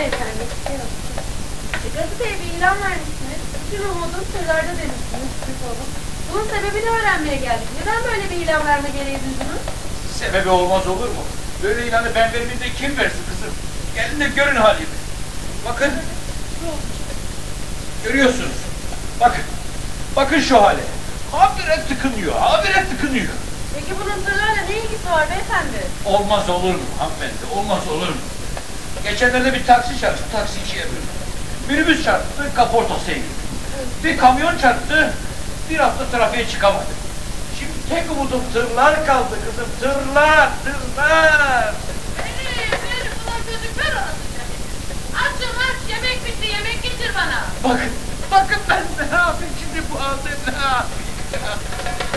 beyefendi. E, gazeteye bir ilan vermişsiniz. Bütün umudu tırlarda demişsiniz. Olup. Bunun sebebini öğrenmeye geldik. Neden böyle bir ilan verme gereği duydunuz? Sebebi olmaz olur mu? Böyle ilanı ben vermeyeyim de kim versin kızım? Gelin de görün halimi. Bakın. Görüyorsunuz. Bakın. Bakın şu hale. Habire tıkınıyor, habire tıkınıyor. Peki bunun tırlarla ne ilgisi var beyefendi? Olmaz olur mu hanımefendi? Olmaz olur mu? Geçenlerde bir taksi çarptı, taksiciye böyle. Minibüs çarptı, kaportası eğildi. Bir kamyon çarptı, bir hafta trafiğe çıkamadı. Şimdi tek umudum tırlar kaldı kızım, tırlar, tırlar. Benim, benim ulan gözüm Açım aç, yemek bitti, yemek getir bana. Bakın, bakın ben ne yapayım şimdi bu halde ne yapayım?